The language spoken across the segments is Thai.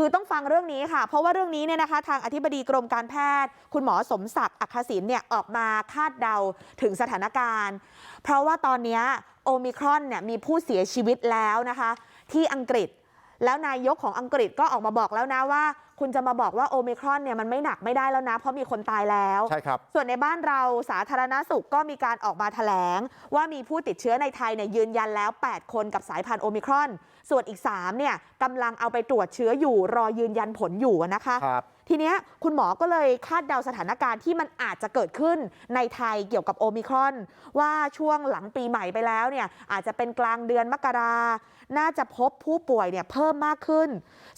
คือต้องฟังเรื่องนี้ค่ะเพราะว่าเรื่องนี้เนี่ยนะคะทางอธิบดีกรมการแพทย์ คุณหมอสมศักดิ์อักขศินเนี่ยออกมาคาดเดาถึงสถานการณ์ เพราะว่าตอนนี้โอมิครอนเนี่ยมีผู้เสียชีวิตแล้วนะคะที่อังกฤษแล้วนายกของอังกฤษก็ออกมาบอกแล้วนะว่า คุณจะมาบอกว่าโอมิครอนเนี่ยมันไม่หนักไม่ได้แล้วนะเพราะมีคนตายแล้วใช่ครับส่วนในบ้านเราสาธารณสุขก็มีการออกมาแถลง ว่ามีผู้ติดเชื้อในไทยเนี่ยยืนยันแล้ว 8 คนกับสายพันธุ์โอมิครอน ส่วนอีก3เนี่ยกำลังเอาไปตรวจเชื้ออยู่รอยืนยันผลอยู่นะคะครับทีเนี้ยคุณหมอก็เลยคาดเดาสถานการณ์ที่มันอาจจะเกิดขึ้นในไทยเกี่ยวกับโอมิครอน ว่าช่วงหลังปีใหม่ไปแล้วเนี่ยอาจจะเป็นกลางเดือนมกรา น่าจะพบผู้ป่วยเนี่ยเพิ่มมากขึ้น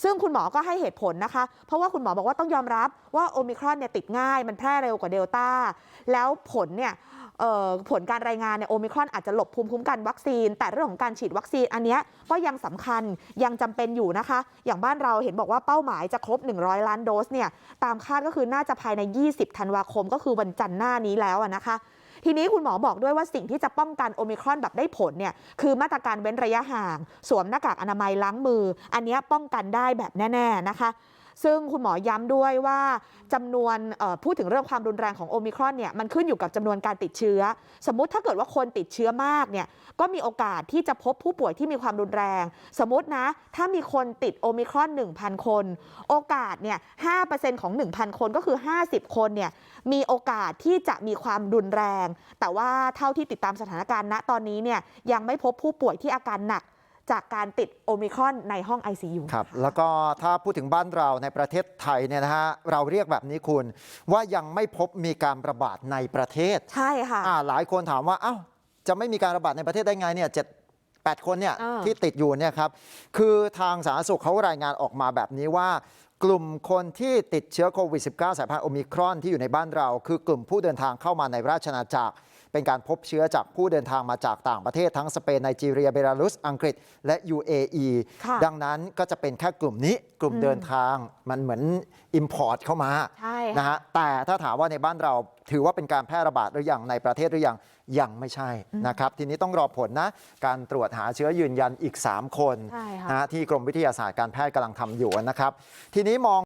ซึ่งคุณหมอก็ให้เหตุผลนะคะเพราะว่าคุณหมอบอกว่าต้องยอมรับว่าโอมิครอนเนี่ยติดง่ายมันแพร่เร็วกว่าเดลต้าแล้วผลเนี่ยผลการรายงานเนี่ยโอมิครอนอาจจะหลบภูมิคุ้มกันวัคซีน แต่เรื่องของการฉีดวัคซีนอันนี้ก็ยังสำคัญยังจำเป็นอยู่นะคะ อย่างบ้านเราเห็นบอกว่าเป้าหมายจะครบ 100 ล้านโดสเนี่ยตามคาดก็คือน่าจะภายใน 20 ธันวาคม ก็คือวันจันทร์หน้านี้แล้วนะคะทีนี้คุณหมอบอกด้วยว่าสิ่งที่จะป้องกันโอมิครอนแบบได้ผลเนี่ยคือมาตรการเว้นระยะห่าง สวมหน้ากากอนามัยล้างมือ อันนี้ป้องกันได้แบบแน่ ๆ นะคะ ซึ่งคุณหมอย้ำด้วยว่าจำนวนพูดถึงเรื่องความรุนแรงของโอมิครอนเนี่ยมันขึ้นอยู่กับจำนวนการติดเชื้อ สมมุติถ้าเกิดว่าคนติดเชื้อมากเนี่ยก็มีโอกาสที่จะพบผู้ป่วยที่มีความรุนแรง สมมตินะ ถ้ามีคนติดโอมิครอน 1,000 คน โอกาสเนี่ย5%ของ 1,000 คนก็คือ 50 คนเนี่ยมีโอกาสที่จะมีความรุนแรง แต่ว่าเท่าที่ติดตามสถานการณ์ณตอนนี้เนี่ยยังไม่พบผู้ป่วยที่อาการหนัก จากการติดโอมิครอนในห้อง ICU ครับแล้วก็ถ้าพูดถึงบ้านเราในประเทศไทยเนี่ยนะฮะเราเรียกแบบนี้คุณ ว่ายังไม่พบมีการระบาดในประเทศ ใช่ค่ะอ่าหลายคนถามว่าเอ้าจะไม่มีการระบาดในประเทศได้ไงเนี่ยเจ็ดแปดคนเนี่ยอ่าที่ติดอยู่เนี่ยครับคือทางสาธารณสุขเขารายงานออกมาแบบนี้ว่า กลุ่มคนที่ติดเชื้อโควิด -19 สายพันธุ์โอมิครอนที่อยู่ในบ้านเรา คือกลุ่มผู้เดินทางเข้ามาในราชอาณาจักร เป็นการพบเชื้อจากผู้เดินทางมาจากต่างประเทศทั้งสเปนไนจีเรียเบลารุส อังกฤษ และ UAE ค่ะดังนั้นก็จะเป็นแค่กลุ่มนี้กลุ่มอืมเดินทางมันเหมือน Import เข้ามาใช่นะค่ะฮะแต่ถ้าถามว่าในบ้านเราถือว่าเป็นการแพร่ระบาดหรือยังในประเทศหรือยังยังไม่ใช่นะครับทีนี้ต้องรอผลนะการตรวจหาเชื้อยืนยันอีก 3 คนใช่ค่ะนะฮะที่กรมวิทยาศาสตร์การแพทย์กำลังทำอยู่นะครับทีนี้มอง